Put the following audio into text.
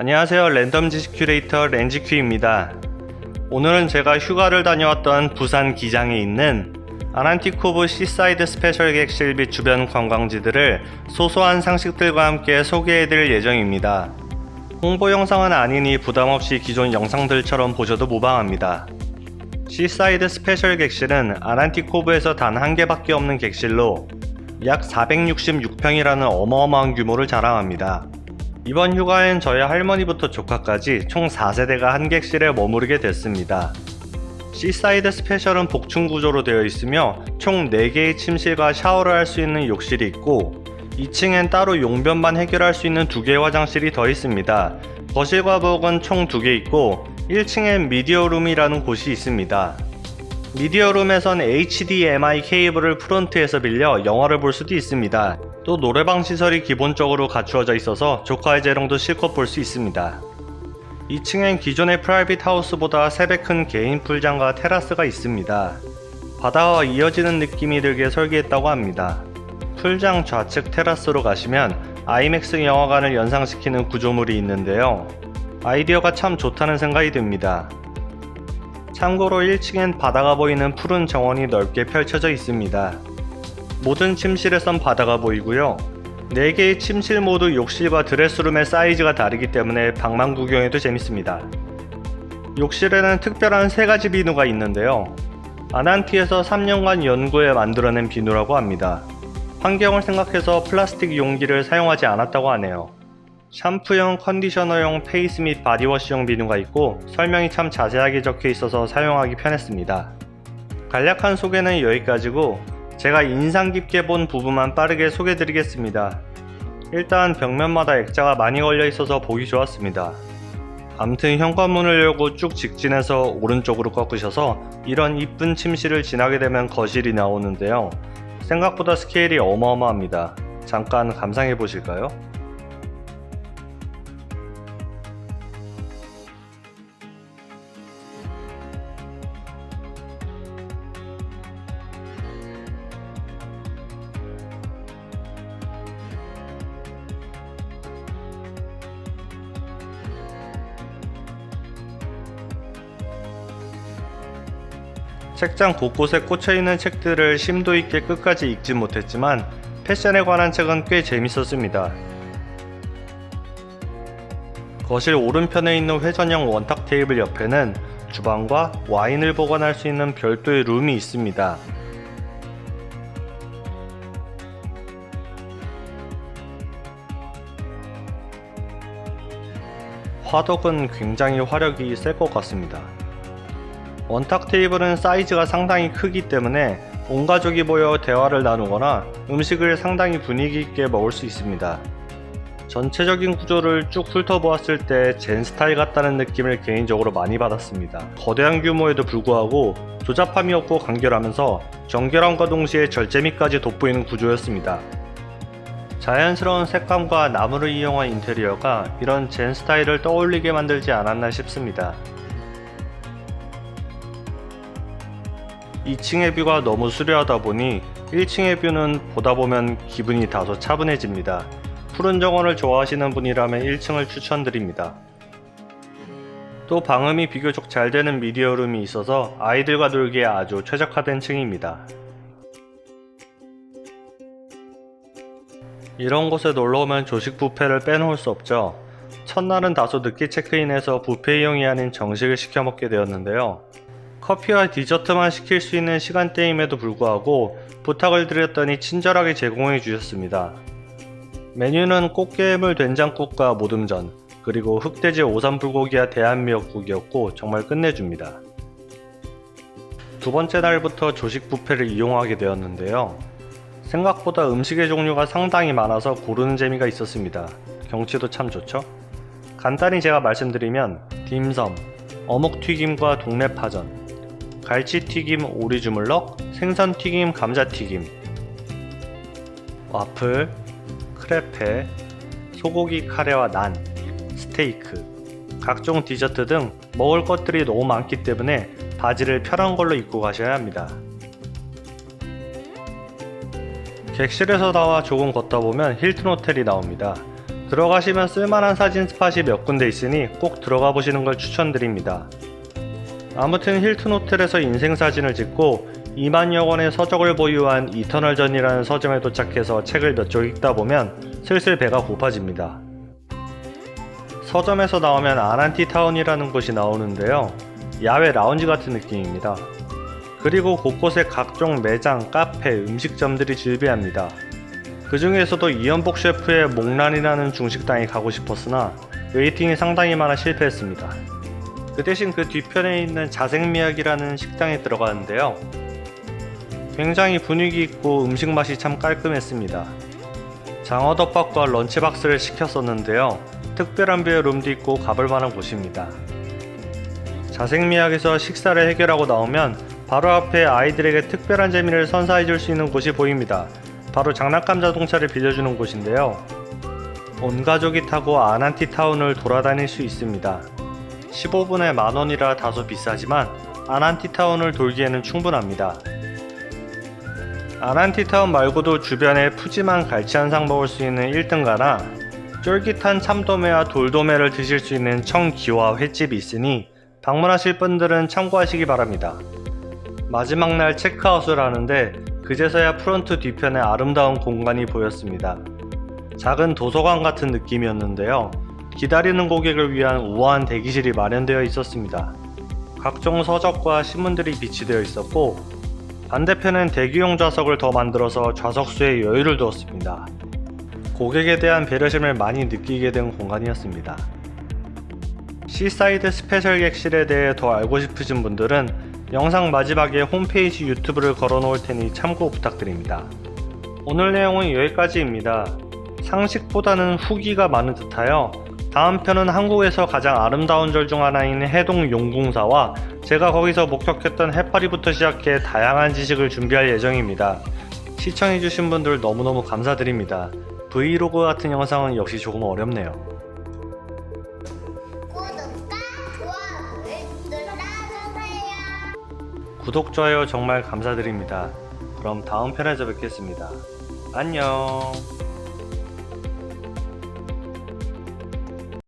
안녕하세요. 랜덤 지식 큐레이터 렌지큐입니다. 오늘은 제가 휴가를 다녀왔던 부산 기장에 있는 아란티코브 시사이드 스페셜 객실 및 주변 관광지들을 소소한 상식들과 함께 소개해드릴 예정입니다. 홍보 영상은 아니니 부담없이 기존 영상들처럼 보셔도 무방합니다. 시사이드 스페셜 객실은 아란티코브에서 단 한 개밖에 없는 객실로 약 466평이라는 어마어마한 규모를 자랑합니다. 이번 휴가엔 저희 할머니부터 조카까지 총 4세대가 한 객실에 머무르게 됐습니다. 시사이드 스페셜은 복층 구조로 되어 있으며 총 4개의 침실과 샤워를 할 수 있는 욕실이 있고 2층엔 따로 용변만 해결할 수 있는 2개의 화장실이 더 있습니다. 거실과 부엌은 총 2개 있고 1층엔 미디어룸이라는 곳이 있습니다. 미디어룸에선 HDMI 케이블을 프론트에서 빌려 영화를 볼 수도 있습니다. 또 노래방 시설이 기본적으로 갖추어져 있어서 조카의 재롱도 실컷 볼 수 있습니다. 2층엔 기존의 프라이빗 하우스보다 3배 큰 개인 풀장과 테라스가 있습니다. 바다와 이어지는 느낌이 들게 설계했다고 합니다. 풀장 좌측 테라스로 가시면 아이맥스 영화관을 연상시키는 구조물이 있는데요. 아이디어가 참 좋다는 생각이 듭니다. 참고로 1층엔 바다가 보이는 푸른 정원이 넓게 펼쳐져 있습니다. 모든 침실에선 바다가 보이고요. 4개의 침실 모두 욕실과 드레스룸의 사이즈가 다르기 때문에 방만 구경해도 재밌습니다. 욕실에는 특별한 세 가지 비누가 있는데요. 아난티에서 3년간 연구해 만들어낸 비누라고 합니다. 환경을 생각해서 플라스틱 용기를 사용하지 않았다고 하네요. 샴푸용, 컨디셔너용, 페이스 및 바디워시용 비누가 있고 설명이 참 자세하게 적혀 있어서 사용하기 편했습니다. 간략한 소개는 여기까지고 제가 인상 깊게 본 부분만 빠르게 소개 드리겠습니다. 일단 벽면마다 액자가 많이 걸려 있어서 보기 좋았습니다. 암튼 현관문을 열고 쭉 직진해서 오른쪽으로 꺾으셔서 이런 이쁜 침실을 지나게 되면 거실이 나오는데요. 생각보다 스케일이 어마어마합니다. 잠깐 감상해 보실까요? 책장 곳곳에 꽂혀 있는 책들을 심도 있게 끝까지 읽지 못했지만 패션에 관한 책은 꽤 재밌었습니다. 거실 오른편에 있는 회전형 원탁 테이블 옆에는 주방과 와인을 보관할 수 있는 별도의 룸이 있습니다. 화덕은 굉장히 화력이 셀 것 같습니다. 원탁 테이블은 사이즈가 상당히 크기 때문에 온 가족이 모여 대화를 나누거나 음식을 상당히 분위기 있게 먹을 수 있습니다. 전체적인 구조를 쭉 훑어보았을 때 젠 스타일 같다는 느낌을 개인적으로 많이 받았습니다. 거대한 규모에도 불구하고 조잡함이 없고 간결하면서 정결함과 동시에 절제미까지 돋보이는 구조였습니다. 자연스러운 색감과 나무를 이용한 인테리어가 이런 젠 스타일을 떠올리게 만들지 않았나 싶습니다. 2층의 뷰가 너무 수려하다 보니 1층의 뷰는 보다 보면 기분이 다소 차분해집니다. 푸른 정원을 좋아하시는 분이라면 1층을 추천드립니다. 또 방음이 비교적 잘 되는 미디어룸이 있어서 아이들과 놀기에 아주 최적화된 층입니다. 이런 곳에 놀러오면 조식 뷔페를 빼놓을 수 없죠. 첫날은 다소 늦게 체크인해서 뷔페 이용이 아닌 정식을 시켜 먹게 되었는데요. 커피와 디저트만 시킬 수 있는 시간대임에도 불구하고 부탁을 드렸더니 친절하게 제공해 주셨습니다. 메뉴는 꽃게물 된장국과 모듬전, 그리고 흑돼지 오삼불고기와 대한미역국이었고 정말 끝내줍니다. 두 번째 날부터 조식 뷔페를 이용하게 되었는데요. 생각보다 음식의 종류가 상당히 많아서 고르는 재미가 있었습니다. 경치도 참 좋죠? 간단히 제가 말씀드리면 딤섬, 어묵 튀김과 동래파전, 갈치튀김 오리주물럭, 생선튀김 감자튀김, 와플, 크레페, 소고기 카레와 난, 스테이크, 각종 디저트 등 먹을 것들이 너무 많기 때문에 바지를 편한 걸로 입고 가셔야 합니다. 객실에서 나와 조금 걷다 보면 힐튼 호텔이 나옵니다. 들어가시면 쓸만한 사진 스팟이 몇 군데 있으니 꼭 들어가 보시는 걸 추천드립니다. 아무튼 힐튼 호텔에서 인생 사진을 찍고 2만여 원의 서적을 보유한 이터널전이라는 서점에 도착해서 책을 몇 쪽 읽다 보면 슬슬 배가 고파집니다. 서점에서 나오면 아난티타운이라는 곳이 나오는데요. 야외 라운지 같은 느낌입니다. 그리고 곳곳에 각종 매장, 카페, 음식점들이 즐비합니다. 그 중에서도 이연복 셰프의 목란이라는 중식당에 가고 싶었으나 웨이팅이 상당히 많아 실패했습니다. 그 대신 그 뒤편에 있는 자생미학이라는 식당에 들어가는데요. 굉장히 분위기 있고 음식 맛이 참 깔끔했습니다. 장어덮밥과 런치박스를 시켰었는데요. 특별한 뷰의 룸도 있고 가볼 만한 곳입니다. 자생미학에서 식사를 해결하고 나오면 바로 앞에 아이들에게 특별한 재미를 선사해 줄 수 있는 곳이 보입니다. 바로 장난감 자동차를 빌려주는 곳인데요. 온 가족이 타고 아난티타운을 돌아다닐 수 있습니다. 15분에 만원이라 다소 비싸지만 아난티타운을 돌기에는 충분합니다. 아난티타운 말고도 주변에 푸짐한 갈치 한상 먹을 수 있는 1등가나 쫄깃한 참도매와 돌도매를 드실 수 있는 청기와 횟집이 있으니 방문하실 분들은 참고하시기 바랍니다. 마지막 날 체크아웃을 하는데 그제서야 프론트 뒤편에 아름다운 공간이 보였습니다. 작은 도서관 같은 느낌이었는데요. 기다리는 고객을 위한 우아한 대기실이 마련되어 있었습니다. 각종 서적과 신문들이 비치되어 있었고 반대편은 대기용 좌석을 더 만들어서 좌석수에 여유를 두었습니다. 고객에 대한 배려심을 많이 느끼게 된 공간이었습니다. 시사이드 스페셜 객실에 대해 더 알고 싶으신 분들은 영상 마지막에 홈페이지 유튜브를 걸어 놓을 테니 참고 부탁드립니다. 오늘 내용은 여기까지입니다. 상식보다는 후기가 많은 듯하여 다음 편은 한국에서 가장 아름다운 절 중 하나인 해동 용궁사와 제가 거기서 목격했던 해파리부터 시작해 다양한 지식을 준비할 예정입니다. 시청해주신 분들 너무너무 감사드립니다. 브이로그 같은 영상은 역시 조금 어렵네요. 구독과 좋아요를 눌러주세요. 구독, 좋아요 정말 감사드립니다. 그럼 다음 편에서 뵙겠습니다. 안녕.